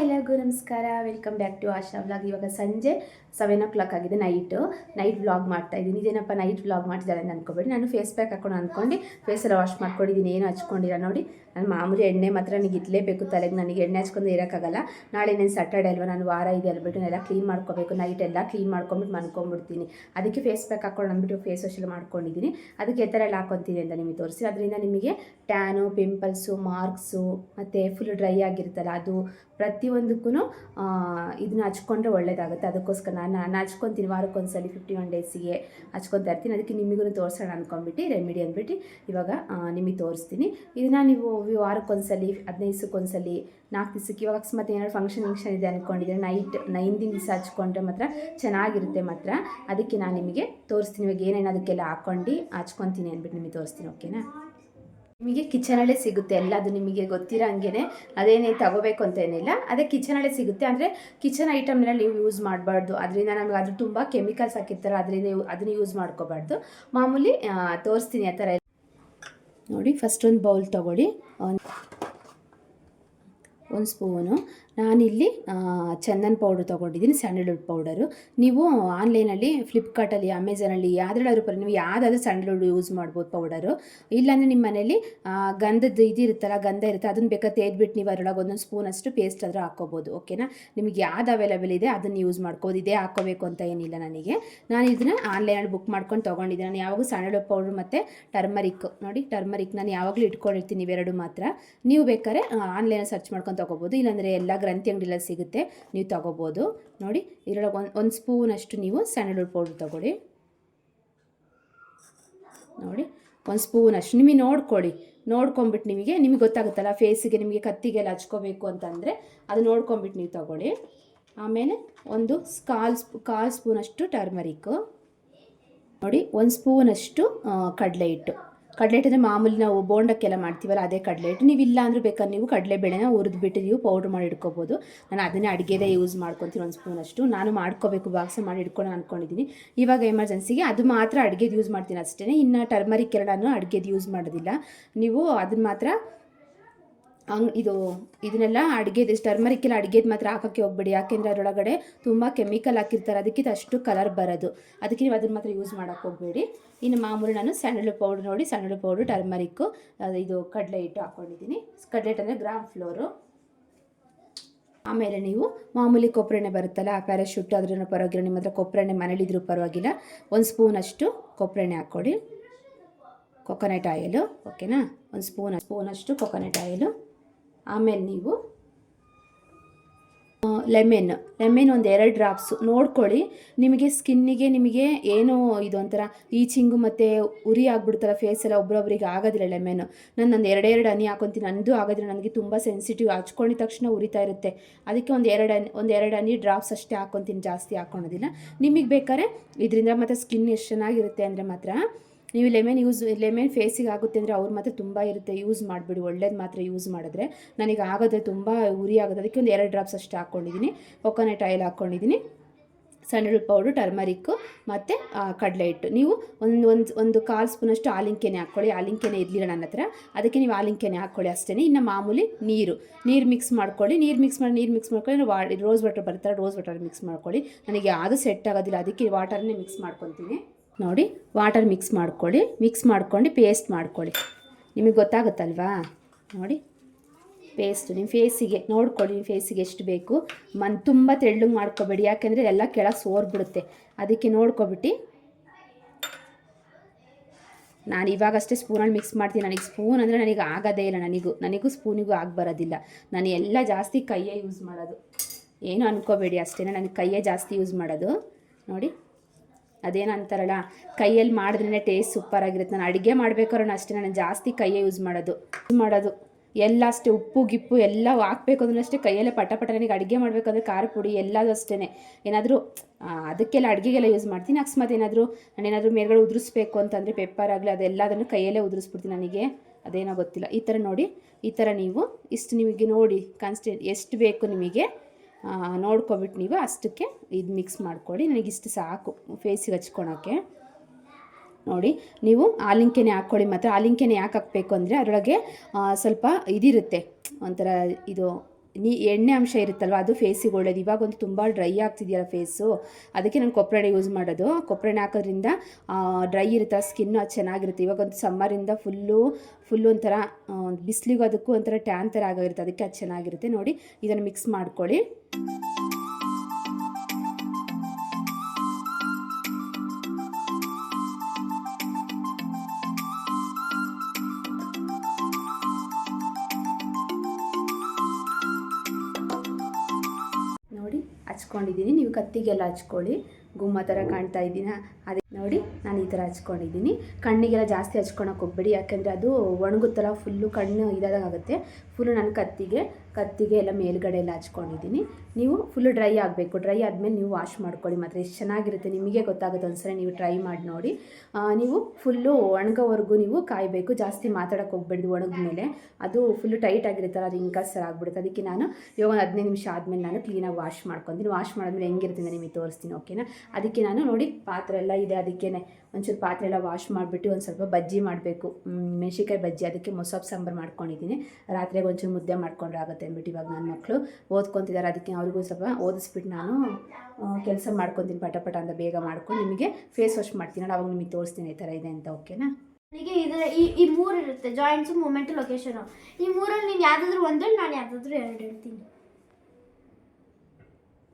ಎಲ್ಲರಿಗೂ ನಮಸ್ಕಾರ. Welcome back to Asha vlog ಇವಾಗ ಸಂಜೆ ಸೆವೆನ್ ಓ ಕ್ಲಾಕ್ ಆಗಿದೆ ನೈಟು ನೈಟ್ ವ್ಲಾಗ್ ಮಾಡ್ತಾ ಇದ್ದೀನಿ. ಇದೇನಪ್ಪ ನೈಟ್ ವ್ಲಾಗ್ ಮಾಡ್ತಿದ್ದಾಳೆ ಅಂತ ಅನ್ಕೋಬೇಡಿ. ನಾನು ಫೇಸ್ ಪ್ಯಾಕ್ ಹಾಕೊಂಡು ಅಂದ್ಕೊಂಡು ಫೇಸ್ ಎಲ್ಲ ವಾಶ್ ಮಾಡ್ಕೊಂಡಿದ್ದೀನಿ. ಏನು ಹಚ್ಕೊಂಡಿಲ್ಲ ನೋಡಿ. ನಾನು ಮಾಮೂಲಿ ಎಣ್ಣೆ ಮಾತ್ರ ನನಗೆ ಇರಲೇಬೇಕು ತಲೆಗೆ. ನನಗೆ ಎಣ್ಣೆ ಹಚ್ಕೊಂಡು ಇರೋಕ್ಕಾಗಲ್ಲ. ನಾಳೆ ನಾನು ಸ್ಯಾಟರ್ಡೆ ಅಲ್ವಾ? ನಾನು ವಾರ ಇದೆ ಅಲ್ಬಿಟ್ಟು ಎಲ್ಲ ಕ್ಲೀನ್ ಮಾಡ್ಕೋಬೇಕು. ನೈಟ್ ಎಲ್ಲ ಕ್ಲೀನ್ ಮಾಡ್ಕೊಂಬಿಟ್ಟು ಮನ್ಕೊಂಡ್ಬಿಡ್ತೀನಿ ಅದಕ್ಕೆ ಫೇಸ್ ಪ್ಯಾಕ್ ಹಾಕೊಂಡು ಅಂದ್ಬಿಟ್ಟು ಫೇಸ್ ವಾಶ್ ಎಲ್ಲ ಮಾಡ್ಕೊಂಡಿದ್ದೀನಿ. ಅದಕ್ಕೆ ಈ ಥರ ಎಲ್ಲ ಹಾಕೊತೀನಿ ಅಂತ ನಿಮಗೆ ತೋರಿಸಿ ಅದರಿಂದ ನಿಮಗೆ ಟ್ಯಾನು ಪಿಂಪಲ್ಸು ಮಾರ್ಕ್ಸು ಮತ್ತು ಫುಲ್ ಡ್ರೈ ಆಗಿರುತ್ತಲ್ಲ, ಅದು ಪ್ರತಿಯೊಂದಕ್ಕೂ ಇದನ್ನ ಹಚ್ಕೊಂಡ್ರೆ ಒಳ್ಳೇದಾಗುತ್ತೆ. ಅದಕ್ಕೋಸ್ಕರ ನಾನು ನಾನು ಹಚ್ಕೊತೀನಿ ವಾರಕ್ಕೊಂದ್ಸಲಿ ಫಿಫ್ಟಿ ಒನ್ ಡೇಸಿಗೆ ಹಚ್ಕೊತಾ ಇರ್ತೀನಿ ಅದಕ್ಕೆ ನಿಮಗೂ ತೋರಿಸೋಣ ಅಂದ್ಕೊಂಬಿಟ್ಟು ರೆಮಿಡಿ ಅಂದ್ಬಿಟ್ಟು ಇವಾಗ ನಿಮಗೆ ತೋರಿಸ್ತೀನಿ. ಇದನ್ನು ನೀವು ವಾರಕ್ಕೊಂದ್ಸಲಿ, ಹದಿನೈದು ದಿವಸಕ್ಕೊಂದ್ಸಲಿ, ನಾಲ್ಕು ದಿವಸಕ್ಕೆ ಇವಾಗ ಅಕಸ್ಮಾತ್ ಏನಾದ್ರು ಫಂಕ್ಷನ್ ಫಂಕ್ಷನ್ ಇದೆ ಅಂದ್ಕೊಂಡಿದ್ರೆ ನೈಟ್ ನೈನ್ದಿನ ದಿವಸ ಹಚ್ಕೊಂಡ್ರೆ ಮಾತ್ರ ಚೆನ್ನಾಗಿರುತ್ತೆ ಮಾತ್ರ. ಅದಕ್ಕೆ ನಾನು ನಿಮಗೆ ತೋರಿಸ್ತೀನಿ. ಇವಾಗ ಏನೇನು ಅದಕ್ಕೆಲ್ಲ ಹಾಕ್ಕೊಂಡು ಹಚ್ಕೊತೀನಿ ಅಂದ್ಬಿಟ್ಟು ನಿಮಗೆ ತೋರಿಸ್ತೀನಿ. ಓಕೆನಾ ನಿಮಗೆ ಕಿಚನಲ್ಲೇ ಸಿಗುತ್ತೆ ಎಲ್ಲ, ಅದು ನಿಮಗೆ ಗೊತ್ತಿರೋ ಹಂಗೆ ಅದೇನೇ ತಗೋಬೇಕು ಅಂತ ಏನಿಲ್ಲ ಅದೇ ಕಿಚನಲ್ಲೇ ಸಿಗುತ್ತೆ. ಅಂದರೆ ಕಿಚನ್ ಐಟಮ್ನೆಲ್ಲ ನೀವು ಯೂಸ್ ಮಾಡಬಾರ್ದು. ಅದರಿಂದ ನಮಗೆ ಅದು ತುಂಬ ಕೆಮಿಕಲ್ಸ್ ಹಾಕಿರ್ತಾರೆ, ಅದರಿಂದ ಅದನ್ನ ಯೂಸ್ ಮಾಡ್ಕೋಬಾರ್ದು. ಮಾಮೂಲಿ ತೋರಿಸ್ತೀನಿ ಆ ಥರ ನೋಡಿ ಫಸ್ಟ್ ಒಂದು ಬೌಲ್ ತೊಗೊಳ್ಳಿ. ಒಂದು ಒಂದು ಸ್ಪೂನು ನಾನಿಲ್ಲಿ ಚಂದನ್ ಪೌಡ್ರ್ ತೊಗೊಂಡಿದ್ದೀನಿ, ಸ್ಯಾಂಡಲ್ವುಡ್ ಪೌಡರು ನೀವು ಆನ್ಲೈನಲ್ಲಿ ಫ್ಲಿಪ್ಕಾರ್ಟಲ್ಲಿ ಅಮೆಝಾನಲ್ಲಿ ಯಾವುದ್ರಲ್ಲಾದ್ರೂ ಪರ ನೀವು ಯಾವುದಾದ್ರೂ ಸ್ಯಾಂಡಲ್ವುಡ್ ಯೂಸ್ ಮಾಡ್ಬೋದು ಪೌಡರು ಇಲ್ಲಾಂದರೆ ನಿಮ್ಮ ಮನೇಲಿ ಗಂಧದ ಇದು ಇರುತ್ತಲ್ಲ, ಗಂಧ ಇರುತ್ತೆ, ಅದನ್ನು ಬೇಕಾದ ತೆಗೆದ್ಬಿಟ್ಟು ನೀವು ಅದರೊಳಗೆ ಒಂದೊಂದು ಸ್ಪೂನ್ ಅಷ್ಟು ಪೇಸ್ಟ್ ಆದರೂ ಹಾಕ್ಕೋಬೋದು ಓಕೆನಾ ನಿಮಗೆ ಯಾವ್ದು ಅವೈಲೇಬಲ್ ಇದೆ, ಅದನ್ನು ಯೂಸ್ ಮಾಡ್ಕೋದು ಇದೇ ಹಾಕ್ಕೋಬೇಕು ಅಂತ ಏನಿಲ್ಲ ನನಗೆ. ನಾನು ಇದನ್ನು ಆನ್ಲೈನಲ್ಲಿ ಬುಕ್ ಮಾಡ್ಕೊಂಡು ತೊಗೊಂಡಿದ್ದೆ. ನಾನು ಯಾವಾಗೂ ಸ್ಯಾಂಡಲ್ವುಡ್ ಪೌಡ್ರ್ ಮತ್ತು ಟರ್ಮರಿಕ್ ನೋಡಿ ಟರ್ಮರಿಕ್ ನಾನು ಯಾವಾಗಲೂ ಇಟ್ಕೊಂಡಿರ್ತೀನಿ ಇವೆರಡು ಮಾತ್ರ. ನೀವು ಬೇಕಾದ್ರೆ ಆನ್ಲೈನಲ್ಲಿ ಸರ್ಚ್ ಮಾಡ್ಕೊಂಡು ತೊಗೋಬೋದು, ಇಲ್ಲಾಂದರೆ ಎಲ್ಲ ಗ್ರಂಥಿ ಅಂಗಡಿಯಲ್ಲಿ ಸಿಗುತ್ತೆ. ನೀವು ತಗೋಬೋದು. ನೋಡಿ, ಇದರೊಳಗೆ ಒಂದು ಒಂದು ಸ್ಪೂನಷ್ಟು ನೀವು ಸ್ಯಾಂಡಲ್ವುಡ್ ಪೌಡ್ರ್ ತಗೊಳ್ಳಿ. ನೋಡಿ, ಒಂದು ಸ್ಪೂನ್ ಅಷ್ಟು ನಿಮಗೆ ನೋಡ್ಕೊಳ್ಳಿ. ನೋಡ್ಕೊಂಬಿಟ್ಟು ನಿಮಗೆ ನಿಮಗೆ ಗೊತ್ತಾಗುತ್ತಲ್ಲ, ಫೇಸಿಗೆ ನಿಮಗೆ ಕತ್ತಿಗೆಲ್ಲ ಹಚ್ಕೋಬೇಕು ಅಂತಂದರೆ ಅದು ನೋಡ್ಕೊಂಬಿಟ್ಟು ನೀವು ತಗೊಳ್ಳಿ. ಆಮೇಲೆ ಒಂದು ಕಾಲು ಸ್ಪೂ, ಕಾಲು ಸ್ಪೂನಷ್ಟು ಟರ್ಮರಿಕ್ಕು ನೋಡಿ, ಒಂದು ಸ್ಪೂನಷ್ಟು ಕಡಲೆ ಹಿಟ್ಟು. ಕಡಲೆ ಅಂದರೆ ಮಾಮೂಲಿ ನಾವು ಬೋಂಡಕ್ಕೆಲ್ಲ ಮಾಡ್ತೀವಲ್ಲ, ಅದೇ ಕಡಲೆ ಹಿಟ್ಟು ನೀವು ಇಲ್ಲ ಅಂದರೂ ಬೇಕಾದ್ರೆ ನೀವು ಕಡಲೆಬೇಳೆನ ಹುರಿದ್ಬಿಟ್ಟು ನೀವು ಪೌಡ್ರ್ ಮಾಡಿ ಇಟ್ಕೋಬೋದು. ನಾನು ಅದನ್ನೇ ಅಡುಗೆದೇ ಯೂಸ್ ಮಾಡ್ಕೊತೀನಿ ಒಂದು ಸ್ಪೂನಷ್ಟು ನಾನು ಮಾಡ್ಕೋಬೇಕು ಬಾಕ್ಸ್ ಮಾಡಿ ಇಟ್ಕೊಂಡು ಅಂದ್ಕೊಂಡಿದ್ದೀನಿ ಇವಾಗ ಎಮರ್ಜೆನ್ಸಿಗೆ ಅದು ಮಾತ್ರ ಅಡುಗೆದು ಯೂಸ್ ಮಾಡ್ತೀನಿ ಅಷ್ಟೇ ಇನ್ನು ಟರ್ಮರಿಕ್ ಎರಡನ್ನು ಅಡುಗೆದು ಯೂಸ್ ಮಾಡೋದಿಲ್ಲ. ನೀವು ಅದನ್ನ ಮಾತ್ರ ಹಂಗ್ ಇದು, ಇದನ್ನೆಲ್ಲ ಅಡುಗೆದು ಟರ್ಮರಿಕ್ ಎಲ್ಲ ಅಡುಗೆದು ಮಾತ್ರ ಹಾಕೋಕ್ಕೆ ಹೋಗ್ಬೇಡಿ. ಯಾಕೆಂದರೆ ಅದರೊಳಗಡೆ ತುಂಬ ಕೆಮಿಕಲ್ ಹಾಕಿರ್ತಾರೆ. ಅದಕ್ಕೆ ಅಷ್ಟು ಕಲರ್ ಬರೋದು. ಅದಕ್ಕೆ ನೀವು ಅದನ್ನ ಮಾತ್ರ ಯೂಸ್ ಮಾಡೋಕ್ಕೆ ಹೋಗಬೇಡಿ. ಇನ್ನು ಮಾಮೂಲಿ ನಾನು ಸ್ಯಾಂಡಲ್ ಪೌಡ್ರ್ ನೋಡಿ ಸ್ಯಾಂಡಲ್ ಪೌಡ್ರು ಟರ್ಮರಿಕ್ಕು ಇದು ಕಡಲೆ ಹಿಟ್ಟು ಹಾಕ್ಕೊಂಡಿದ್ದೀನಿ ಕಡಲೆ ಹಿಟ್ಟು ಅಂದರೆ ಗ್ರಾಮ್ ಫ್ಲೋರು ಆಮೇಲೆ ನೀವು ಮಾಮೂಲಿ ಕೊಬ್ಬರೆಣ್ಣೆ ಬರುತ್ತಲ್ಲ, ಆ ಪ್ಯಾರಾಶೂಟ್ ಅದ್ರೂ ಪರವಾಗಿಲ್ಲ. ನಿಮ್ಮ ಹತ್ರ ಕೊಬ್ಬರೆಣ್ಣೆ ಮನೇಲಿದ್ರೂ ಪರವಾಗಿಲ್ಲ. ಒಂದು ಸ್ಪೂನಷ್ಟು ಕೊಬ್ಬರೆಣ್ಣೆ ಹಾಕ್ಕೊಡಿ ಕೊಕೊನಟ್ ಆಯಿಲು ಓಕೆನಾ ಒಂದು ಸ್ಪೂನ್ ಸ್ಪೂನಷ್ಟು ಕೊಕೊನಟ್ ಆಯಿಲು ಆಮೇಲೆ ನೀವು ಲೆಮೆನ್ ಲೆಮೆನ್ ಒಂದು ಎರಡು ಡ್ರಾಪ್ಸು ನೋಡ್ಕೊಳ್ಳಿ. ನಿಮಗೆ ಸ್ಕಿನ್ನಿಗೆ ನಿಮಗೆ ಏನು ಒಂಥರ ಈಚಿಂಗು ಮತ್ತು ಉರಿ ಆಗ್ಬಿಡ್ತಲ್ಲ ಫೇಸ್ ಎಲ್ಲ ಒಬ್ರೊಬ್ರಿಗೆ ಆಗೋದಿಲ್ಲ ಲೆಮೆನು ನಾನು ಒಂದು ಎರಡೆರಡು ಹನಿ ಹಾಕೊತೀನಿ. ನಂದು ಆಗೋದಿಲ್ಲ. ನನಗೆ ತುಂಬ ಸೆನ್ಸಿಟಿವ್ ಹಚ್ಕೊಂಡಿದ ತಕ್ಷಣ ಉರಿತಾ ಇರುತ್ತೆ. ಅದಕ್ಕೆ ಒಂದು ಎರಡು ಹನಿ, ಒಂದು ಎರಡು ಹನಿ ಡ್ರಾಪ್ಸ್ ಅಷ್ಟೇ ಹಾಕೊತೀನಿ. ಜಾಸ್ತಿ ಹಾಕ್ಕೊಳೋದಿಲ್ಲ ನಿಮಗೆ ಬೇಕಾದ್ರೆ ಇದರಿಂದ ಮತ್ತು ಸ್ಕಿನ್ ಎಷ್ಟು ಚೆನ್ನಾಗಿರುತ್ತೆ ಅಂದರೆ ಮಾತ್ರ ನೀವು ಲೆಮನ್ ಯೂಸ್, ಲೆಮನ್ ಫೇಸಿಗೆ ಆಗುತ್ತೆ ಅಂದರೆ ಅವ್ರು ಮಾತ್ರ ತುಂಬ ಇರುತ್ತೆ, ಯೂಸ್ ಮಾಡಿಬಿಡಿ, ಒಳ್ಳೇದು ಮಾತ್ರ ಯೂಸ್ ಮಾಡಿದ್ರೆ. ನನಗೆ ಆಗೋದ್ರೆ ತುಂಬ ಉರಿ ಆಗೋದು ಅದಕ್ಕೆ ಒಂದು ಎರಡು ಡ್ರಾಪ್ಸ್ ಅಷ್ಟು ಹಾಕ್ಕೊಂಡಿದ್ದೀನಿ ಕೊಕೊನಟ್ ಆಯಿಲ್ ಹಾಕ್ಕೊಂಡಿದ್ದೀನಿ ಸ್ಯಾಂಡಲ್ವುಡ್ ಪೌಡ್ರು ಟರ್ಮರಿಕ್ಕು ಮತ್ತು ಕಡಲೆ ಹಿಟ್ಟು. ನೀವು ಒಂದು ಒಂದು ಒಂದು ಕಾಲು ಸ್ಪೂನಷ್ಟು ಆಲಿಂಕೆನೆ ಹಾಕ್ಕೊಳ್ಳಿ ಆಲಿಂಕೆನೆ ಇರಲಿಲ್ಲ ನನ್ನ ಹತ್ರ. ಅದಕ್ಕೆ ನೀವು ಆಲಿಂಕೆನೆ ಹಾಕ್ಕೊಳ್ಳಿ ಅಷ್ಟೇ ಇನ್ನು ಮಾಮೂಲಿ ನೀರು. ನೀರು ಮಿಕ್ಸ್ ಮಾಡ್ಕೊಳ್ಳಿ. ನೀರು ಮಿಕ್ಸ್ ಮಾಡಿ, ನೀರು ಮಿಕ್ಸ್ ಮಾಡ್ಕೊಳ್ಳಿ. ವಾ ರೋಸ್ ವಾಟರ್ ಬರ್ತಾರೆ ರೋಸ್ ವಾಟರ್ ಮಿಕ್ಸ್ ಮಾಡ್ಕೊಳ್ಳಿ. ನನಗೆ ಯಾವುದು ಸೆಟ್ ಆಗೋದಿಲ್ಲ. ಅದಕ್ಕೆ ವಾಟರ್ನೇ ಮಿಕ್ಸ್ ಮಾಡ್ಕೊತೀನಿ ನೋಡಿ ವಾಟರ್ ಮಿಕ್ಸ್ ಮಾಡ್ಕೊಳ್ಳಿ ಮಿಕ್ಸ್ ಮಾಡ್ಕೊಂಡು ಪೇಸ್ಟ್ ಮಾಡ್ಕೊಳ್ಳಿ. ನಿಮಗೆ ಗೊತ್ತಾಗುತ್ತಲ್ವಾ? ನೋಡಿ ಪೇಸ್ಟ್ ನಿಮ್ಮ ಫೇಸಿಗೆ ನೋಡ್ಕೊಳ್ಳಿ ನಿಮ್ಮ ಫೇಸಿಗೆ ಎಷ್ಟು ಬೇಕು. ಮನ್ ತುಂಬ ತೆಳ್ಳಗೆ ಮಾಡ್ಕೊಬೇಡಿ, ಯಾಕೆಂದರೆ ಎಲ್ಲ ಕೆಳಗೆ ಸೋರ್ಬಿಡುತ್ತೆ. ಅದಕ್ಕೆ ನೋಡ್ಕೊಬಿಟ್ಟು ನಾನು ಇವಾಗಷ್ಟೇ ಸ್ಪೂನಲ್ಲಿ ಮಿಕ್ಸ್ ಮಾಡ್ತೀನಿ. ನನಗೆ ಸ್ಪೂನ್ ಅಂದರೆ ನನಗೆ ಆಗೋದೇ ಇಲ್ಲ ನನಗೂ. ನನಗೂ ಸ್ಪೂನಿಗೂ ಆಗಿ ಬರೋದಿಲ್ಲ. ನಾನು ಎಲ್ಲ ಜಾಸ್ತಿ ಕೈಯೇ ಯೂಸ್ ಮಾಡೋದು. ಏನು ಅನ್ಕೋಬೇಡಿ ಅಷ್ಟೇ ನನಗೆ ಕೈಯೇ ಜಾಸ್ತಿ ಯೂಸ್ ಮಾಡೋದು. ನೋಡಿ. ಅದೇನು ಅಂತಾರಲ್ಲ, ಕೈಯಲ್ಲಿ ಮಾಡಿದ್ರೇ ಟೇಸ್ಟ್ ಸೂಪರಾಗಿರುತ್ತೆ ನಾನು ಅಡುಗೆ ಮಾಡ್ಬೇಕಾದ್ರೂ ಅಷ್ಟೇ, ನಾನು ಜಾಸ್ತಿ ಕೈಯೇ ಯೂಸ್ ಮಾಡೋದು. ಯೂಸ್ ಮಾಡೋದು. ಎಲ್ಲ ಅಷ್ಟೇ, ಉಪ್ಪು, ಗಿಪ್ಪು ಎಲ್ಲ ಹಾಕ್ಬೇಕು ಅಂದ್ರೆ ಅಷ್ಟೇ, ಕೈಯಲ್ಲೇ ಪಟ ಪಟ ನನಗೆ ಅಡುಗೆ ಮಾಡಬೇಕಾದ್ರೆ ಖಾರ ಪುಡಿ ಎಲ್ಲದೂ ಅಷ್ಟೇ ಏನಾದರೂ ಅದಕ್ಕೆಲ್ಲ ಅಡುಗೆಗೆಲ್ಲ ಯೂಸ್ ಮಾಡ್ತೀನಿ. ಅಕಸ್ಮಾತ್ ಏನಾದರೂ ನಾನೇನಾದರೂ ಮೇಲ್ಗಡೆ ಉದುರಿಸ್ಬೇಕು ಅಂತಂದರೆ ಪೆಪ್ಪರ್ ಆಗಲಿ ಅದೆಲ್ಲದನ್ನು ಕೈಯಲ್ಲೇ ಉದುರಿಸ್ಬಿಡ್ತೀನಿ ನನಗೆ. ಅದೇನೋ ಗೊತ್ತಿಲ್ಲ. ಈ ಥರ ನೋಡಿ, ಈ ಥರ ನೀವು ಇಷ್ಟು ನಿಮಗೆ ನೋಡಿ ಕಾನ್ಸ್ಟೆಂಟ್ ಎಷ್ಟು ಬೇಕು ನಿಮಗೆ ನೋಡ್ಕೊಬಿಟ್ಟು ನೀವು ಅಷ್ಟಕ್ಕೆ ಇದು ಮಿಕ್ಸ್ ಮಾಡ್ಕೊಳ್ಳಿ. ನನಗಿಷ್ಟು ಸಾಕು ಫೇಸಿಗೆ ಹಚ್ಕೊಳೋಕ್ಕೆ. ನೋಡಿ, ನೀವು ಆಲಿಂಕೆನೆ ಹಾಕ್ಕೊಳ್ಳಿ ಮಾತ್ರ. ಆಲಿಂಕೆನೆ ಯಾಕೆ ಹಾಕಬೇಕು ಅಂದರೆ ಅದರೊಳಗೆ ಸ್ವಲ್ಪ ಇದಿರುತ್ತೆ. ಒಂಥರ ಇದು ನೀ ಎಣ್ಣೆ ಅಂಶ ಇರುತ್ತಲ್ವ, ಅದು ಫೇಸಿಗೆ ಒಳ್ಳೇದು. ಇವಾಗಂತೂ ತುಂಬ ಡ್ರೈ ಆಗ್ತಿದೆಯಲ್ಲ ಫೇಸು ಅದಕ್ಕೆ ನಾನು ಕೊಪ್ಪರೆಣ್ಣೆ ಯೂಸ್ ಮಾಡೋದು. ಕೊಪ್ಪರೆಣ್ಣೆ ಹಾಕೋದ್ರಿಂದ ಡ್ರೈ ಇರುತ್ತೆ ಸ್ಕಿನ್ನು ಅದು ಚೆನ್ನಾಗಿರುತ್ತೆ. ಇವಾಗಂತೂ ಸಮ್ಮರಿಂದ ಫುಲ್ಲು ಫುಲ್ಲು ಒಂಥರ ಬಿಸಿಲಿಗೂ ಅದಕ್ಕೂ ಒಂಥರ ಟ್ಯಾನ್ ಥರ ಆಗಿರುತ್ತೆ ಅದಕ್ಕೆ ಅದು ಚೆನ್ನಾಗಿರುತ್ತೆ. ನೋಡಿ, ಇದನ್ನು ಮಿಕ್ಸ್ ಮಾಡ್ಕೊಳ್ಳಿ. ಹಚ್ಕೊಂಡಿದ್ದೀನಿ. ನೀವು ಕತ್ತಿಗೆಲ್ಲ ಹಚ್ಕೊಳ್ಳಿ. ಗುಮ್ಮ ಥರ ಕಾಣ್ತಾ ಇದ್ದೀನ? ಅದೇ ನೋಡಿ, ನಾನು ಈ ಥರ ಹಚ್ಕೊಂಡಿದ್ದೀನಿ. ಕಣ್ಣಿಗೆಲ್ಲ ಜಾಸ್ತಿ ಹಚ್ಕೊಳಕ್ಕೆ ಹೋಗ್ಬೇಡಿ. ಯಾಕೆಂದರೆ ಅದು ಒಣಗುತ್ತಲ್ಲ ಫುಲ್ಲು ಕಣ್ಣು ಇದಾದಾಗುತ್ತೆ ಫುಲ್ಲು ನಾನು ಕತ್ತಿಗೆ. ಕತ್ತಿಗೆ ಎಲ್ಲ ಮೇಲ್ಗಡೆ ಎಲ್ಲ ಹಚ್ಕೊಂಡಿದ್ದೀನಿ. ನೀವು ಫುಲ್ ಡ್ರೈ ಆಗಬೇಕು. ಡ್ರೈ ಆದಮೇಲೆ ನೀವು ವಾಶ್ ಮಾಡ್ಕೊಳ್ಳಿ. ಮಾತ್ರ ಎಷ್ಟು ಚೆನ್ನಾಗಿರುತ್ತೆ ನಿಮಗೆ ಗೊತ್ತಾಗುತ್ತೆ. ಒಂದ್ಸರಿ ನೀವು ಟ್ರೈ ಮಾಡಿ ನೋಡಿ. ನೀವು ಫುಲ್ಲು ಒಣಗೋವರೆಗೂ ನೀವು ಕಾಯಬೇಕು. ಜಾಸ್ತಿ ಮಾತಾಡೋಕೆ ಹೋಗ್ಬಿಡ್ದು ಒಣಗಿದ್ಮೇಲೆ. ಅದು ಫುಲ್ಲು ಟೈಟ್ ಆಗಿರುತ್ತಲ್ಲ ರಿಂಕಸ್ ಥರ ಆಗಿಬಿಡುತ್ತೆ. ಅದಕ್ಕೆ ನಾನು ಇವಾಗ ಒಂದು ಹದಿನೈದು ನಿಮಿಷ ಆದಮೇಲೆ ನಾನು ಕ್ಲೀನಾಗಿ ವಾಶ್ ಮಾಡ್ಕೊತೀನಿ. ವಾಶ್ ಮಾಡಿದ್ಮೇಲೆ ಹೆಂಗಿರ್ತೀನಿ ನಿಮಗೆ ತೋರಿಸ್ತೀನಿ ಓಕೆನಾ ಅದಕ್ಕೆ ನಾನು ನೋಡಿ ಪಾತ್ರೆ ಎಲ್ಲ ಇದೆ. ಅದಕ್ಕೇ ಒಂಚೂರು ಪಾತ್ರೆ ಎಲ್ಲ ವಾಶ್ ಮಾಡಿಬಿಟ್ಟು ಒಂದು ಸ್ವಲ್ಪ ಬಜ್ಜಿ ಮಾಡಬೇಕು. ಮೆಣಸಿಕಾಯಿ ಬಜ್ಜಿ, ಅದಕ್ಕೆ ಮೊಸಪ್ ಸಾಂಬಾರು ಮಾಡ್ಕೊಂಡಿದ್ದೀನಿ. ರಾತ್ರಿಗೆ ಒಂಚೂರು ಮುದ್ದೆ ಮಾಡ್ಕೊಂಡ್ರೆ ಆಗುತ್ತೆ ಅಂದ್ಬಿಟ್ಟು ಇವಾಗ ನನ್ನ ಮಕ್ಕಳು ಓದ್ಕೊತಿದ್ದಾರೆ ಅದಕ್ಕೆ ಅವ್ರಿಗೂ ಸ್ವಲ್ಪ ಓದಿಸ್ಬಿಟ್ಟು ನಾನು ಕೆಲಸ ಮಾಡ್ಕೊತೀನಿ ಪಟ ಪಟ ಅಂತ ಬೇಗ ಮಾಡ್ಕೊಂಡು ನಿಮಗೆ ಫೇಸ್ ವಾಶ್ ಮಾಡ್ತೀನಿ. ಅವಾಗ ನಿಮಗೆ ತೋರಿಸ್ತೀನಿ ಈ ಥರ ಇದೆ ಅಂತ ಓಕೆನಾ ನನಗೆ ಇದರ ಈ ಈ ಮೂರು ಇರುತ್ತೆ ಜಾಯಿಂಟ್ಸು ಮೂಮೆಂಟು ಲೊಕೇಶನು ಈ ಮೂರಲ್ಲಿ ನೀನು ಯಾವುದಾದ್ರೂ ಒಂದು ನಾನು ಯಾವುದಾದ್ರೂ ಎರಡು ಹೇಳ್ತೀನಿ.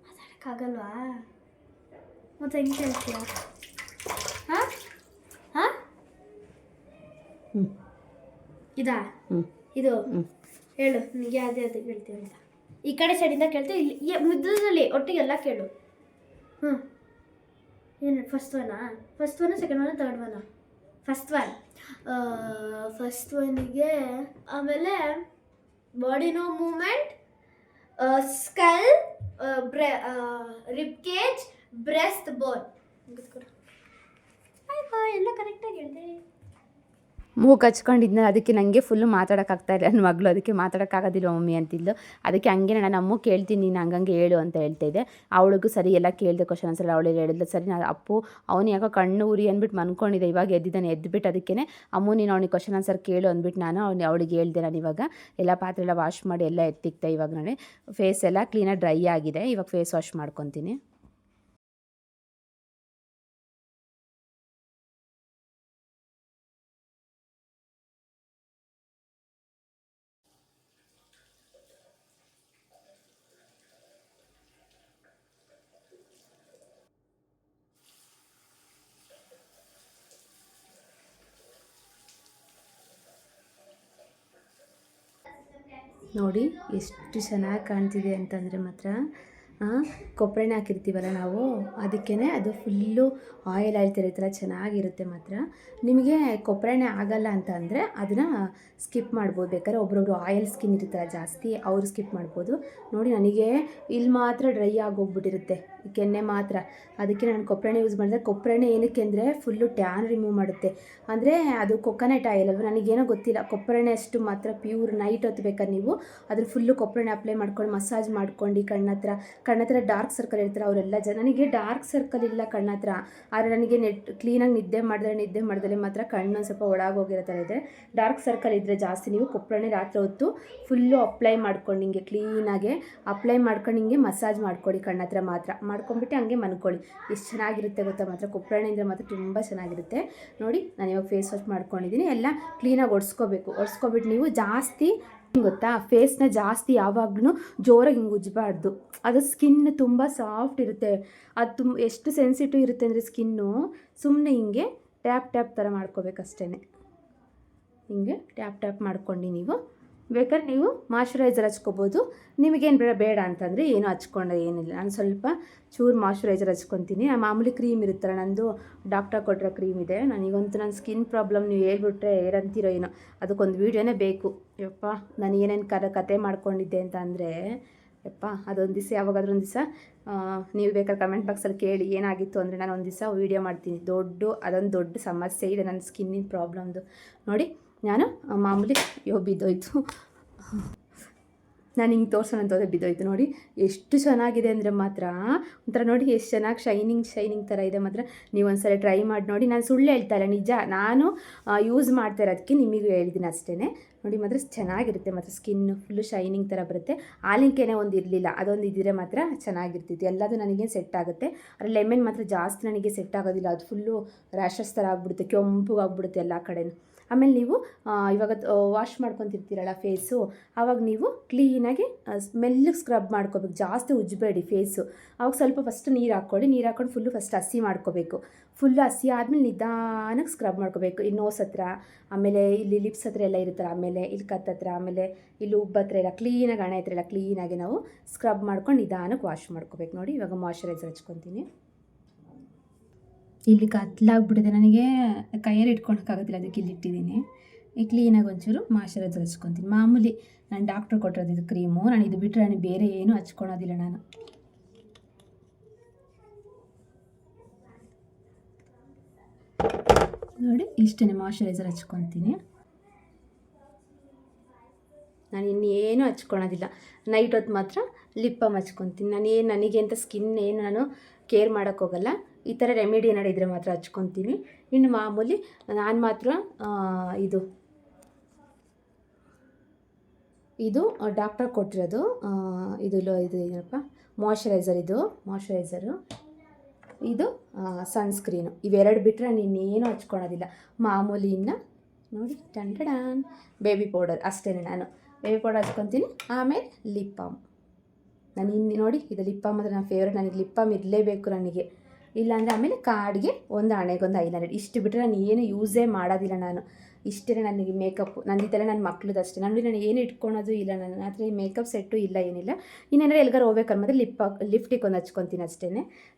ಮಾತಾಡೋಕ್ಕಾಗಲ್ವಾ? ಮತ್ತೆ ಹೆಂಗೆ ಹೇಳ್ತೀಯ ಹಾಂ? ಹಾಂ? ಹ್ಞೂ ಇದಾ? ಹ್ಞೂ ಇದು? ಹೇಳು ನಿನಗೆ ಅದೇ ಅದೇ ಕೇಳ್ತೀವಿ ಅಂತ. ಈ ಕಡೆ ಸೈಡಿಂದ ಕೇಳ್ತೀವಿ ಇಲ್ಲಿ ಮುದ್ದದಲ್ಲಿ ಒಟ್ಟಿಗೆಲ್ಲ ಕೇಳು. ಹ್ಞೂ ಏನು first ಒನಾ first one second one third ಒನ first one first ಒನ್ಗೆ ಆಮೇಲೆ ಬಾಡಿ ನೋ ಮೂಮೆಂಟ್ ಸ್ಕಲ್ ಬ್ರೆ ರಿಪ್ಕೇಜ್ ಬ್ರೆಸ್ಟ್ ಬೋನ್ ಎಲ್ಲ ಕರೆಕ್ಟಾಗಿ ಹೇಳಿದೆ. ಮೂಗು ಹಚ್ಕೊಂಡಿದ್ನ ಅದಕ್ಕೆ ನನಗೆ ಫುಲ್ಲು ಮಾತಾಡೋಕ್ಕಾಗ್ತಾ ಇಲ್ಲ. ನನ್ನ ಮಗಳು ಅದಕ್ಕೆ ಮಾತಾಡೋಕ್ಕಾಗೋದಿಲ್ಲ ಮಮ್ಮಿ ಅಂತಿದ್ಲು. ಅದಕ್ಕೆ ಹಂಗೆ ನಾನು, ಅಮ್ಮ, ಕೇಳ್ತೀನಿ, ನೀನು ಹಂಗಂಗೆ ಹೇಳು ಅಂತ ಹೇಳ್ತಾ ಇದ್ದೆ. ಅವಳಿಗೂ ಸರಿ, ಎಲ್ಲ ಕೇಳಿದೆ ಕ್ವಶನ್ ಆನ್ಸರ್ ಅವಳಿಗೆ ಹೇಳಿದ್ಲು. ಸರಿ ನಾನು ಅಪ್ಪು, ಅವನು ಯಾಕೋ ಕಣ್ಣು ಉರಿ ಅಂದ್ಬಿಟ್ಟು ಮನ್ಕೊಂಡಿದ್ದೆ ಇವಾಗ ಎದ್ದಿದ್ದಾನೆ. ಎದ್ಬಿಟ್ಟು ಅದಕ್ಕೆ ಅಮ್ಮು, ನೀನು ಅವನಿಗೆ ಕ್ವಶನ್ ಆನ್ಸರ್ ಕೇಳು ಅಂದ್ಬಿಟ್ಟು ನಾನು ಅವ್ನು, ಅವಳಿಗೆ ಹೇಳಿದೆ ನಾನು ಇವಾಗ. ಎಲ್ಲ ಪಾತ್ರೆ ಎಲ್ಲ ವಾಶ್ ಮಾಡಿ, ಎಲ್ಲ ಎತ್ತಿಕ್ತೆ ಇವಾಗ ನಾನು ಫೇಸ್ ಎಲ್ಲ ಕ್ಲೀನಾಗಿ ಡ್ರೈ ಆಗಿದೆ. ಇವಾಗ ಫೇಸ್ ವಾಶ್ ಮಾಡ್ಕೊತೀನಿ. ನೋಡಿ ಎಷ್ಟು ಚೆನ್ನಾಗಿ ಕಾಣ್ತಿದೆ ಅಂತಂದರೆ ಮಾತ್ರ ಕೊಬ್ಬರೆಣ್ಣೆ ಹಾಕಿರ್ತೀವಲ್ಲ ನಾವು ಅದಕ್ಕೇ ಅದು ಫುಲ್ಲು ಆಯಿಲ್ ಆಯಿಲ್ ಥರ ಚೆನ್ನಾಗಿರುತ್ತೆ ಮಾತ್ರ. ನಿಮಗೆ ಕೊಬ್ಬರೆಣ್ಣೆ ಆಗಲ್ಲ ಅಂತ ಅಂದರೆ ಅದನ್ನು ಸ್ಕಿಪ್ ಮಾಡ್ಬೋದು. ಬೇಕಾದ್ರೆ ಒಬ್ರೊಬ್ರು ಆಯಿಲ್ ಸ್ಕಿನ್ ಇರ್ತಾರೆ ಜಾಸ್ತಿ, ಅವರು ಸ್ಕಿಪ್ ಮಾಡ್ಬೋದು. ನೋಡಿ, ನನಗೆ ಇಲ್ಲಿ ಮಾತ್ರ ಡ್ರೈ ಆಗೋಗ್ಬಿಟ್ಟಿರುತ್ತೆ. ಕೆನ್ನೆ ಮಾತ್ರ. ಅದಕ್ಕೆ ನಾನು ಕೊಬ್ಬರೆಣ್ಣೆ ಯೂಸ್ ಮಾಡಿದ್ರೆ ಕೊಬ್ಬರೆಣ್ಣೆ ಏನಕ್ಕೆ ಅಂದರೆ ಫುಲ್ಲು ಟ್ಯಾನ್ ರಿಮೂವ್ ಮಾಡುತ್ತೆ. ಅಂದರೆ ಅದು ಕೊಕೊನಟ್ ಆಯಿಲ್ ಅಲ್ವ? ನನಗೇನೋ ಗೊತ್ತಿಲ್ಲ. ಕೊಬ್ಬರೆಣ್ಣೆ ಅಷ್ಟು ಮಾತ್ರ ಪ್ಯೂರ್ ನೈಟ್ ಹೊತ್ತು ಬೇಕಾದ್ರೆ ನೀವು ಅದ್ರ ಫುಲ್ಲು ಕೊಬ್ಬರೆಣ್ಣೆ ಅಪ್ಲೈ ಮಾಡ್ಕೊಂಡು ಮಸಾಜ್ ಮಾಡ್ಕೊಂಡು ಕಣ್ಣ ಹತ್ರ ಕಣ್ಣ ಹತ್ರ ಡಾರ್ಕ್ ಸರ್ಕಲ್ ಇರ್ತಾರೆ ಅವರೆಲ್ಲ ಜನ. ನನಗೆ ಡಾರ್ಕ್ ಸರ್ಕಲ್ ಇಲ್ಲ ಕಣ್ಣ ಹತ್ರ ಆದರೆ ನನಗೆ ನೆಟ್ ಕ್ಲೀನಾಗಿ ನಿದ್ದೆ ಮಾಡಿದ್ರೆ ನಿದ್ದೆ ಮಾಡಿದ್ರೆ ಮಾತ್ರ ಕಣ್ಣು ಸ್ವಲ್ಪ ಒಳಗೋಗಿರೋ ಥರ ಇದೆ. ಡಾರ್ಕ್ ಸರ್ಕಲ್ ಇದ್ದರೆ ಜಾಸ್ತಿ ನೀವು ಕೊಪ್ಪಳನೇ ರಾತ್ರಿ ಹೊತ್ತು ಫುಲ್ಲು ಅಪ್ಲೈ ಮಾಡ್ಕೊಂಡು ಹಿಂಗೆ ಕ್ಲೀನಾಗೆ ಅಪ್ಲೈ ಮಾಡ್ಕೊಂಡು ಹಿಂಗೆ ಮಸಾಜ್ ಮಾಡ್ಕೊಳ್ಳಿ ಕಣ್ಣ ಹತ್ರ ಮಾತ್ರ. ಮಾಡ್ಕೊಂಬಿಟ್ಟು ಹಂಗೆ ಮನ್ಕೊಳ್ಳಿ ಎಷ್ಟು ಚೆನ್ನಾಗಿರುತ್ತೆ ಗೊತ್ತಾ ಮಾತ್ರ. ಕೊಪ್ಪಳಣೆ ಅಂದರೆ ಮಾತ್ರ ತುಂಬ ಚೆನ್ನಾಗಿರುತ್ತೆ. ನೋಡಿ ನಾನು ಇವಾಗ ಫೇಸ್ ವಾಶ್ ಮಾಡ್ಕೊಂಡಿದ್ದೀನಿ ಎಲ್ಲ ಕ್ಲೀನಾಗಿ ಒಡ್ಸ್ಕೋಬೇಕು. ಒಡ್ಸ್ಕೊಬಿಟ್ಟು ನೀವು ಜಾಸ್ತಿ ಗೊತ್ತಾ? ಫೇಸ್ನ ಜಾಸ್ತಿ ಯಾವಾಗ್ಲೂ ಜೋರಾಗಿ ಹಿಂಗೆ ಉಜ್ಜಬಾರ್ದು ಅದು ಸ್ಕಿನ್ ತುಂಬ ಸಾಫ್ಟ್ ಇರುತ್ತೆ. ಅದು ತುಂಬ ಎಷ್ಟು ಸೆನ್ಸಿಟಿವ್ ಇರುತ್ತೆ ಅಂದರೆ ಸ್ಕಿನ್ನು ಸುಮ್ಮನೆ ಹಿಂಗೆ ಟ್ಯಾಪ್ ಟ್ಯಾಪ್ ಥರ ಮಾಡ್ಕೋಬೇಕಷ್ಟೇ ಹಿಂಗೆ ಟ್ಯಾಪ್ ಟ್ಯಾಪ್ ಮಾಡ್ಕೊಂಡು ನೀವು. ಬೇಕಾದ್ರೆ ನೀವು ಮಾಯ್ಶ್ಚರೈಸರ್ ಹಚ್ಕೋಬೋದು. ನಿಮಗೇನು ಬೇಡ ಬೇಡ ಅಂತಂದರೆ ಏನು ಹಚ್ಕೊಂಡು ಏನಿಲ್ಲ. ನಾನು ಸ್ವಲ್ಪ ಚೂರು ಮಾಯ್ಶ್ಚರೈಸರ್ ಹಚ್ಕೊತೀನಿ. ಆ ಮಾಮೂಲಿ ಕ್ರೀಮ್ ಇರುತ್ತಲ್ಲ, ನಂದು ಡಾಕ್ಟರ್ ಕೊಟ್ಟಿರೋ ಕ್ರೀಮ್ ಇದೆ. ನನಗಂತೂ ನನ್ನ ಸ್ಕಿನ್ ಪ್ರಾಬ್ಲಮ್ ನೀವು ಹೇಳ್ಬಿಟ್ರೆ ಏನಂತೀರೋ ಏನೋ. ಅದಕ್ಕೊಂದು ವೀಡಿಯೋನೇ ಬೇಕು. ಯಪ್ಪ, ನಾನು ಏನೇನು ಕರ, ಕತೆ ಮಾಡ್ಕೊಂಡಿದ್ದೆ ಅಂತ ಅಂದರೆ, ಯಪ್ಪ, ಅದೊಂದು ದಿವಸ, ಯಾವಾಗಾದ್ರೂ ಒಂದು ದಿವಸ ನೀವು ಬೇಕಾದ್ರೆ ಕಮೆಂಟ್ ಬಾಕ್ಸಲ್ಲಿ ಕೇಳಿ ಏನಾಗಿತ್ತು ಅಂದರೆ ನಾನು ಒಂದು ದಿವಸ ವೀಡಿಯೋ ಮಾಡ್ತೀನಿ. ದೊಡ್ಡ, ಅದೊಂದು ದೊಡ್ಡ ಸಮಸ್ಯೆ ಇದೆ ನನ್ನ ಸ್ಕಿನ್ನಿನ ಪ್ರಾಬ್ಲಮ್ದು ನೋಡಿ ನಾನು ಮಾಮೂಲಿ ಯೋ ಬಿದ್ದೋಯ್ತು ನಾನು ಹಿಂಗೆ ತೋರ್ಸೋಣ ಅಂತ ಬಿದ್ದೋಯ್ತು ನೋಡಿ ಎಷ್ಟು ಚೆನ್ನಾಗಿದೆ ಅಂದರೆ ಮಾತ್ರ ಒಂಥರ ನೋಡಿ ಎಷ್ಟು ಚೆನ್ನಾಗಿ ಶೈನಿಂಗ್ ಶೈನಿಂಗ್ ಥರ ಇದೆ ಮಾತ್ರ ನೀವು ಒಂದ್ಸಲ ಟ್ರೈ ಮಾಡಿ ನೋಡಿ ನಾನು ಸುಳ್ಳು ಹೇಳ್ತಾ ಇಲ್ಲ ನಿಜ ನಾನು ಯೂಸ್ ಮಾಡ್ತಾ ಇರೋದಕ್ಕೆ ನಿಮಗೂ ಹೇಳಿದ್ದೀನಿ ಅಷ್ಟೇ ನೋಡಿ ಮಾತ್ರ ಚೆನ್ನಾಗಿರುತ್ತೆ ಮಾತ್ರ ಸ್ಕಿನ್ ಫುಲ್ಲು ಶೈನಿಂಗ್ ಥರ ಬರುತ್ತೆ ಆಲಿಂಕೆನೇ ಒಂದು ಇರಲಿಲ್ಲ ಅದೊಂದು ಇದ್ದರೆ ಮಾತ್ರ ಚೆನ್ನಾಗಿರ್ತಿತ್ತು ಎಲ್ಲದು ನನಗೆ ಸೆಟ್ ಆಗುತ್ತೆ ಆದರೆ ಲೆಮನ್ ಮಾತ್ರ ಜಾಸ್ತಿ ನನಗೆ ಸೆಟ್ ಆಗೋದಿಲ್ಲ ಅದು ಫುಲ್ಲು ರ್ಯಾಷಸ್ ಥರ ಆಗ್ಬಿಡುತ್ತೆ ಕೆಂಪು ಆಗ್ಬಿಡುತ್ತೆ ಎಲ್ಲ ಕಡೆನೂ ಆಮೇಲೆ ನೀವು ಇವಾಗ ವಾಶ್ ಮಾಡ್ಕೊತಿರ್ತೀರಲ್ಲ ಫೇಸು ಆವಾಗ ನೀವು ಕ್ಲೀನಾಗಿ ಮೆಲ್ಲಗೆ ಸ್ಕ್ರಬ್ ಮಾಡ್ಕೋಬೇಕು. ಜಾಸ್ತಿ ಉಜ್ಜಬೇಡಿ ಫೇಸು ಆವಾಗ ಸ್ವಲ್ಪ ಫಸ್ಟ್ ನೀರು ಹಾಕ್ಕೊಳ್ಳಿ. ನೀರು ಹಾಕ್ಕೊಂಡು ಫುಲ್ಲು ಫಸ್ಟ್ ಹಸಿ ಮಾಡ್ಕೋಬೇಕು. ಫುಲ್ಲು ಹಸಿ ಆದಮೇಲೆ ನಿಧಾನಕ್ಕೆ ಸ್ಕ್ರಬ್ ಮಾಡ್ಕೋಬೇಕು. ಈ ನೋಸ್ ಹತ್ರ, ಆಮೇಲೆ ಇಲ್ಲಿ ಲಿಪ್ಸ್ ಹತ್ರ ಎಲ್ಲ ಇರುತ್ತಲ್ಲ, ಆಮೇಲೆ ಇಲ್ಲಿ ಕತ್ ಹತ್ರ, ಆಮೇಲೆ ಇಲ್ಲಿ ಉಬ್ಬ ಹತ್ರ ಎಲ್ಲ ಕ್ಲೀನಾಗಿ ಹಣ ಹತ್ರ ಎಲ್ಲ ಕ್ಲೀನಾಗಿ ನಾವು ಸ್ಕ್ರಬ್ ಮಾಡ್ಕೊಂಡು ನಿಧಾನಕ್ಕೆ ವಾಶ್ ಮಾಡ್ಕೋಬೇಕು. ನೋಡಿ, ಇವಾಗ ಮಾಯ್ಶ್ಚರೈಸರ್ ಹಚ್ಕೊತೀನಿ. ಇಲ್ಲಿ ಕತ್ಲಾಗ್ಬಿಟ್ಟಿದೆ. ನನಗೆ ಕೈಯಲ್ಲಿ ಇಟ್ಕೊಳಕ್ಕಾಗೋದಿಲ್ಲ, ಅದಕ್ಕೆ ಇಲ್ಲಿ ಇಟ್ಟಿದ್ದೀನಿ. ಈ ಕ್ಲೀನಾಗಿ ಒಂಚೂರು ಮಾಯ್ಶ್ಚರೈಸರ್ ಹಚ್ಕೊತೀನಿ ಮಾಮೂಲಿ ನಾನು ಡಾಕ್ಟ್ರ್ ಕೊಟ್ಟಿರೋದು ಇದು ಕ್ರೀಮು ನಾನು ಇದು ಬಿಟ್ಟರೆ ನಾನು ಬೇರೆ ಏನೂ ಹಚ್ಕೊಳೋದಿಲ್ಲ ನಾನು. ನೋಡಿ ಇಷ್ಟೇ ಮಾಯ್ಶ್ಚರೈಸರ್ ಹಚ್ಕೊತೀನಿ. ನಾನು ಇನ್ನೇನು ಹಚ್ಕೊಳೋದಿಲ್ಲ. ನೈಟ್ ಹೊತ್ತು ಮಾತ್ರ ಲಿಪ್ ಹಚ್ಕೊತೀನಿ. ನಾನು ಏನು ನನಗೆ ಅಂತ ಸ್ಕಿನ್ ಏನು ನಾನು ಕೇರ್ ಮಾಡೋಕ್ಕೋಗಲ್ಲ. ಈ ಥರ ರೆಮಿಡಿ ಏನಾರು ಇದ್ದರೆ ಮಾತ್ರ ಹಚ್ಕೊತೀನಿ. ಇನ್ನು ಮಾಮೂಲಿ ನಾನು ಮಾತ್ರ ಇದು ಇದು ಡಾಕ್ಟರ್ ಕೊಟ್ಟಿರೋದು ಇದು ಇದು ಏನಪ್ಪ? ಮಾಯ್ಶ್ಚರೈಸರ್ ಇದು ಮಾಯ್ಶ್ಚರೈಸರು ಇದು ಸನ್ಸ್ಕ್ರೀನು ಇವೆರಡು ಬಿಟ್ಟರೆ ನಾನು ಇನ್ನೇನು ಹಚ್ಕೊಳೋದಿಲ್ಲ. ಮಾಮೂಲಿ ಇನ್ನು, ನೋಡಿ ಟಂಟಡಾನ್ ಬೇಬಿ ಪೌಡರ್ ಅಷ್ಟೇ ನಾನು. ಬೇಬಿ ಪೌಡರ್ ಹಚ್ಕೊತೀನಿ. ಆಮೇಲೆ ಲಿಪ್ ಬಾಮ್ ನಾನು ಇನ್ನು ನೋಡಿ, ಇದು ಲಿಪ್ ಬಾಮ್ ಅಂದರೆ ನನ್ನ ಫೇವ್ರೇಟ್ ನನಗೆ ಲಿಪ್ ಬಾಮ್ ಇರಲೇಬೇಕು ನನಗೆ. ಇಲ್ಲಾಂದರೆ ಆಮೇಲೆ ಕಾಡಿಗೆ ಒಂದು ಹಣೆಗೊಂದು ಹಂಡ್ರೆಡ್ ಇಷ್ಟು ಬಿಟ್ಟರೆ ನಾನು ಏನು ಯೂಸೇ ಮಾಡೋದಿಲ್ಲ ನಾನು. ಇಷ್ಟೇ ನನಗೆ ಮೇಕಪ್ ನಂದಿದ್ದೆಲ್ಲ ನನ್ನ ಮಕ್ಳದ್ದು ಅಷ್ಟೇ. ನಂದು ನಾನು ಏನು ಇಟ್ಕೊಳೋದು ಇಲ್ಲ ನನ್ನ ಹತ್ರ ಈ ಮೇಕಪ್ ಸೆಟ್ಟು ಇಲ್ಲ, ಏನಿಲ್ಲ. ಇನ್ನೇನಾದ್ರು ಎಲ್ಗಾರು ಮತ್ತೆ ಲಿಪ್ ಲಿಫ್ಟಿಗೆ ಒಂದು ಹಚ್ಕೊತೀನಿ ಅಷ್ಟೇ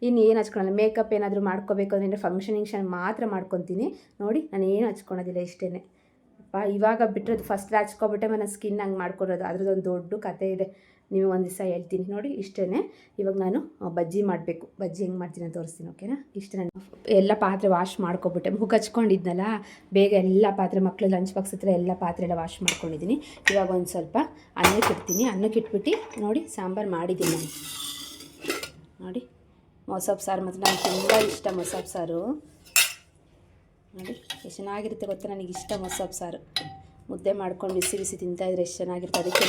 ಇನ್ನು ಏನು ಹಚ್ಕೊಳಲ್ಲ. ಮೇಕಪ್ ಏನಾದರೂ ಮಾಡ್ಕೋಬೇಕು ಅಂದರೆ ಫಂಕ್ಷನಿಂಗ್ ಮಾತ್ರ ಮಾಡ್ಕೊತೀನಿ. ನೋಡಿ ನಾನು ಏನು ಹಚ್ಕೊಳೋದಿಲ್ಲ ಇಷ್ಟೇ ಇವಾಗ ಬಿಟ್ಟರೆ ಫಸ್ಟ್ ಹಚ್ಕೊಬಿಟ್ಟೆ ನನ್ನ ಸ್ಕಿನ್ ಹಂಗೆ ಮಾಡ್ಕೊಡೋದು. ಅದ್ರದ್ದು ಒಂದು ದೊಡ್ಡ ಕತೆ ಇದೆ. ನೀವು ಒಂದು ದಿವಸ ಹೇಳ್ತೀನಿ ನೋಡಿ ಇಷ್ಟೇ ಇವಾಗ ನಾನು ಬಜ್ಜಿ ಮಾಡಬೇಕು. ಬಜ್ಜಿ ಹೆಂಗೆ ಮಾಡ್ತೀನಿ ತೋರಿಸ್ತೀನಿ ಓಕೆನಾ ಇಷ್ಟೇ ನಾನು ಎಲ್ಲ ಪಾತ್ರೆ ವಾಶ್ ಮಾಡ್ಕೊಬಿಟ್ಟೆ. ಮುಖ ಹಚ್ಕೊಂಡಿದ್ನಲ್ಲ, ಬೇಗ ಎಲ್ಲ ಪಾತ್ರೆ ಮಕ್ಕಳು ಲಂಚ್ ಬಾಕ್ಸ್ ಹತ್ರ ಎಲ್ಲ ಪಾತ್ರೆ ಎಲ್ಲ ವಾಶ್ ಮಾಡ್ಕೊಂಡಿದ್ದೀನಿ ಇವಾಗ ಒಂದು ಸ್ವಲ್ಪ ಅನ್ನಕ್ಕೆ ಇಡ್ತೀನಿ. ಅನ್ನಕ್ಕೆ ಇಟ್ಬಿಟ್ಟು ನೋಡಿ, ಸಾಂಬಾರು ಮಾಡಿದ್ದೀನಿ ನಾನು. ನೋಡಿ, ಮೊಸಪ್ ಸಾರು ಮತ್ತು ನನಗೆ ತುಂಬ ಇಷ್ಟ ಮೊಸಪ್ ಸಾರು. ನೋಡಿ, ಎಷ್ಟು ಚೆನ್ನಾಗಿರುತ್ತೆ ಗೊತ್ತಾ? ನನಗೆ ಇಷ್ಟ ಮೊಸಪ್ಪು ಸಾರು. ಮುದ್ದೆ ಮಾಡ್ಕೊಂಡು ಬಿಸಿ ಬಿಸಿ ತಿಂತಾಯಿದ್ರೆ ಎಷ್ಟು ಚೆನ್ನಾಗಿರುತ್ತೆ ಅದಕ್ಕೆ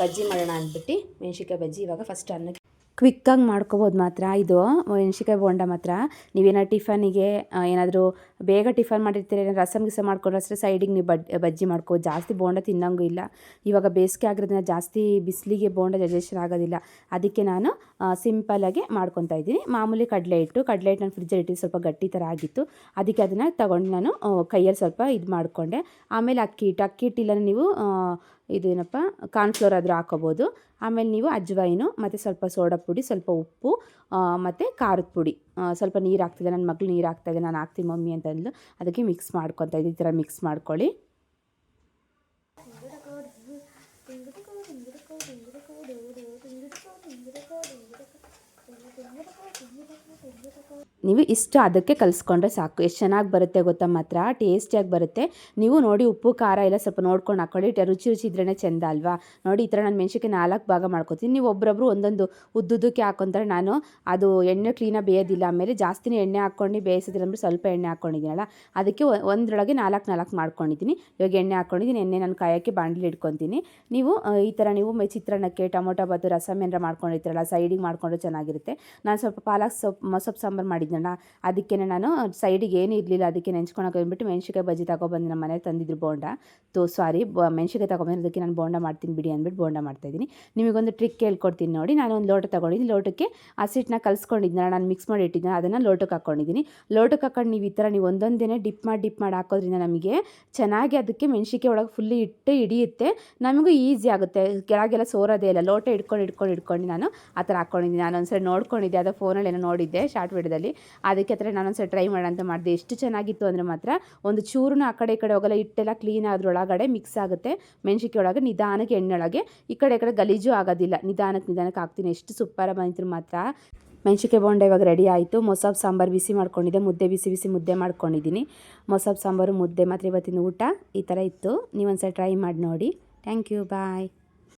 ಬಜ್ಜಿ ಮಾಡೋಣ ಅಂದ್ಬಿಟ್ಟು, ಮೆಣಸಿನ್ಕಾಯಿ ಬಜ್ಜಿ ಇವಾಗ ಫಸ್ಟ್ ಅನ್ನಕ್ಕೆ ಕ್ವಿಕ್ಕಾಗಿ ಮಾಡ್ಕೋಬೋದು ಮಾತ್ರ. ಇದು, ಮೆಣಸಿನ್ಕಾಯಿ ಬೋಂಡ ಮಾತ್ರ. ನೀವೇನಾದ್ರು ಟಿಫನಿಗೆ ಏನಾದರೂ ಬೇಗ ಟಿಫನ್ ಮಾಡಿರ್ತೀರ? ಏನಾದ್ರು ರಸಮ್ ಗಿಸ ಮಾಡ್ಕೊಂಡ್ರೆ ಅಷ್ಟೇ ಸೈಡಿಗೆ ನೀವು ಬಡ್, ಬಜ್ಜಿ ಮಾಡ್ಕೋ. ಜಾಸ್ತಿ ಬೋಂಡ ತಿನ್ನಂಗೂ ಇಲ್ಲ. ಇವಾಗ ಬೇಸಿಗೆ ಆಗಿರೋದ್ರಿಂದ ಜಾಸ್ತಿ ಬಿಸಿಲಿಗೆ ಬೋಂಡ ಡೈಜೆಷನ್ ಆಗೋದಿಲ್ಲ. ಅದಕ್ಕೆ ನಾನು ಸಿಂಪಲಾಗಿ ಮಾಡ್ಕೊತಾ ಇದ್ದೀನಿ. ಮಾಮೂಲಿ ಕಡಲೆ ಹಿಟ್ಟು. ಕಡಲೆ ಹಿಟ್ಟು ನಾನು ಫ್ರಿಜ್ಜಲ್ಲಿ ಇಟ್ಟು ಸ್ವಲ್ಪ ಗಟ್ಟಿ ಥರ ಆಗಿತ್ತು. ಅದಕ್ಕೆ ಅದನ್ನು ತಗೊಂಡು ನಾನು ಕೈಯಲ್ಲಿ ಸ್ವಲ್ಪ ಇದು ಮಾಡಿಕೊಂಡೆ. ಆಮೇಲೆ ಅಕ್ಕಿ ಹಿಟ್ಟು. ಅಕ್ಕಿ ಹಿಟ್ಟಿಲ್ಲ ನೀವು ಆ, ಇದೇನಪ್ಪ? ಕಾರ್ನ್ಫ್ಲೋರ್ ಆದರೂ ಹಾಕೋಬೋದು. ಆಮೇಲೆ ನೀವು ಅಜ್ವಾಯಿನು ಮತ್ತು ಸ್ವಲ್ಪ ಸೋಡಾ ಪುಡಿ ಸ್ವಲ್ಪ ಉಪ್ಪು ಮತ್ತು ಖಾರದ ಪುಡಿ. ಸ್ವಲ್ಪ ನೀರು ಹಾಕ್ತಿದ್ದೆ. ನನ್ನ ಮಗಳು ನೀರು ಹಾಕ್ತಾಯಿದ್ದೆ ನಾನು ಹಾಕ್ತೀನಿ ಮಮ್ಮಿ ಅಂತಂದ್ಲು. ಅದಕ್ಕೆ ಮಿಕ್ಸ್ ಮಾಡ್ಕೊತಾ ಇದ್ದೀನಿ ಈ ಥರ ಮಿಕ್ಸ್ ಮಾಡ್ಕೊಳ್ಳಿ. ನೀವು ಇಷ್ಟು ಅದಕ್ಕೆ ಕಲಿಸ್ಕೊಂಡ್ರೆ ಸಾಕು. ಎಷ್ಟು ಚೆನ್ನಾಗಿ ಬರುತ್ತೆ ಗೊತ್ತಾ ಮಾತ್ರ? ಟೇಸ್ಟಿಯಾಗಿ ಬರುತ್ತೆ. ನೀವು ನೋಡಿ ಉಪ್ಪು, ಖಾರ ಎಲ್ಲ ಸ್ವಲ್ಪ ನೋಡ್ಕೊಂಡು ಹಾಕೊಳ್ಳಿ ಟ- ರುಚಿ ರುಚಿ ಇದ್ರೇ ಚೆಂದ ಅಲ್ವಾ? ನೋಡಿ ಈ ಥರ ನಾನು ಮೆಣಸಿಗೆ ನಾಲ್ಕು ಭಾಗ ಮಾಡ್ಕೊತೀನಿ. ನೀವು ಒಬ್ಬರೊಬ್ಬರು ಒಂದೊಂದು ಉದ್ದುದಕ್ಕೆ ಹಾಕೊಂತಾರೆ. ನಾನು ಅದು ಎಣ್ಣೆ ಕ್ಲೀನಾಗಿ ಬೇಯೋದಿಲ್ಲ. ಆಮೇಲೆ ಜಾಸ್ತಿನೇ ಎಣ್ಣೆ ಹಾಕ್ಕೊಂಡು ಬೇಯಿಸಿದ್ರೆ ಸ್ವಲ್ಪ ಎಣ್ಣೆ ಹಾಕ್ಕೊಂಡಿದ್ದೀನಲ್ಲ ಅದಕ್ಕೆ ಒಂದರೊಳಗೆ ನಾಲ್ಕು ನಾಲ್ಕು ಮಾಡ್ಕೊಂಡಿದ್ದೀನಿ. ಇವಾಗ ಎಣ್ಣೆ ಹಾಕ್ಕೊಂಡಿದ್ದೀನಿ ಎಣ್ಣೆ ನಾನು ಕಾಯೋಕ್ಕೆ ಬಾಂಡ್ಲಿ ಇಟ್ಕೊತೀನಿ. ನೀವು ಈ ಥರ ನೀವು ಚಿತ್ರಾನ್ನಕ್ಕೆ ಟೊಮೊಟೊ ಬಾತು ರಸಮ್ ಏನಾರ ಮಾಡ್ಕೊಂಡಿರ್ತೀರಲ್ಲ ಸೈಡಿಗೆ ಮಾಡ್ಕೊಂಡ್ರೆ ಚೆನ್ನಾಗಿರುತ್ತೆ. ನಾನು ಸ್ವಲ್ಪ ಪಾಲಕ್ ಸೊಪ್ಪು ಮೊಸೊಪ್ಪು ಸಾಂಬಾರು ಮಾಡಿದ್ನಲ್ಲ ಅದಕ್ಕೆ ನಾನು ಸೈಡಿಗೆ ಏನು ಇರಲಿಲ್ಲ, ಅದಕ್ಕೆ ನೆಂಚ್ಕೊಳಕ್ಕೆ ಅಂದ್ಬಿಟ್ಟು ಮೆಣಸಿಕಾಯಿ ಬಜ್ಜಿ ತಗೊಬಂದು ನಮ್ಮ ಮನೆಗೆ ತಂದಿದ್ರು ಬೋಂಡ. ತೋ ಸಾರಿ ಮೆಣಸಿಕಾಯಿ ತಗೊಬಂದು ಅದಕ್ಕೆ ನಾನು ಬೋಂಡ ಮಾಡ್ತೀನಿ ಬಿಡಿ ಅಂದ್ಬಿಟ್ಟು ಬೋಂಡ ಮಾಡ್ತಾಯಿದ್ದೀನಿ ನಿಮಗೊಂದು ಟ್ರಿಕ್ ಹೇಳ್ಕೊಡ್ತೀನಿ ನೋಡಿ, ನಾನು ಒಂದು ಲೋಟ ತೊಗೊಂಡಿದ್ದೀನಿ. ಲೋಟಕ್ಕೆ ಹಸಿಟ್ಟನ್ನ ಕಲಿಸ್ಕೊಂಡಿದ್ನಲ್ಲ ನಾನು ಮಿಕ್ಸ್ ಮಾಡಿ ಇಟ್ಟಿದ್ದೆ ಅದನ್ನು ಲೋಟಕ್ಕೆ ಹಾಕ್ಕೊಂಡಿದ್ದೀನಿ ಲೋಟಕ್ಕೆ ಹಾಕೊಂಡು ನೀವು ಈ ಥರ ನೀವು ಒಂದೊಂದೇ ಡಿಪ್ ಮಾಡಿ ಡಿಪ್ ಮಾಡಿ ಹಾಕೋದ್ರಿಂದ ನಮಗೆ ಚೆನ್ನಾಗಿ ಅದಕ್ಕೆ ಮೆಣಸಿನ್ಕಾಯಿ ಒಳಗೆ ಫುಲ್ಲು ಇಟ್ಟು ಹಿಡಿಯುತ್ತೆ. ನಮಗೂ ಈಸಿ ಆಗುತ್ತೆ. ಕೆಳಗೆಲ್ಲ ಸೋರೋದೇ ಇಲ್ಲ. ಲೋಟ ಇಟ್ಕೊಂಡು ಇಟ್ಕೊಂಡು ಇಟ್ಕೊಂಡು ನಾನು ಆ ಥರ ಹಾಕ್ಕೊಂಡಿದ್ದೀನಿ ನಾನು ಒಂದ್ಸರಿ ನೋಡ್ಕೊಂಡಿದ್ದೆ, ಅದು ಫೋನಲ್ಲಿ ಏನೋ ನೋಡಿದ್ದೆ ಶಾರ್ಟ್ ವಿಡಿಯೋದಲ್ಲಿ ಅದಕ್ಕೆ ಹತ್ರ ನಾನೊಂದು ಸಲ ಟ್ರೈ ಮಾಡೋಣ ಅಂತ ಮಾಡಿದೆ. ಎಷ್ಟು ಚೆನ್ನಾಗಿತ್ತು ಅಂದರೆ ಮಾತ್ರ ಒಂದು ಚೂರನ್ನ ಆ ಕಡೆ ಈ ಕಡೆ ಹೋಗಲ್ಲ ಹಿಟ್ಟೆಲ್ಲ ಕ್ಲೀನ್ ಆದ್ರೊಳಗಡೆ ಮಿಕ್ಸ್ ಆಗುತ್ತೆ. ಮೆಣಸಿಕೆ ನಿಧಾನಕ್ಕೆ ಎಣ್ಣೆಯೊಳಗೆ ಈ ಕಡೆ ಈ ಕಡೆ ಗಲೀಜು ಆಗೋದಿಲ್ಲ. ನಿಧಾನಕ್ಕೆ ನಿಧಾನಕ್ಕೆ ಹಾಕ್ತೀನಿ. ಎಷ್ಟು ಸೂಪರ ಬಂದಿದ್ರು ಮಾತ್ರ. ಮೆಣಸಿಕೆ ಬೋಂಡೆ ಇವಾಗ ರೆಡಿ ಆಯಿತು. ಮೊಸಬ್ ಸಾಂಬಾರು ಬಿಸಿ ಮಾಡ್ಕೊಂಡಿದ್ದೆ. ಮುದ್ದೆ ಬಿಸಿ ಬಿಸಿ ಮುದ್ದೆ ಮಾಡ್ಕೊಂಡಿದ್ದೀನಿ. ಮೊಸಬ್ ಸಾಂಬಾರು, ಮುದ್ದೆ ಮಾತ್ರ ಇವತ್ತಿನ ಊಟ. ಈ ಥರ ಇತ್ತು. ನೀವೊಂದ್ಸಲ ಟ್ರೈ ಮಾಡಿ ನೋಡಿ. Thank you bye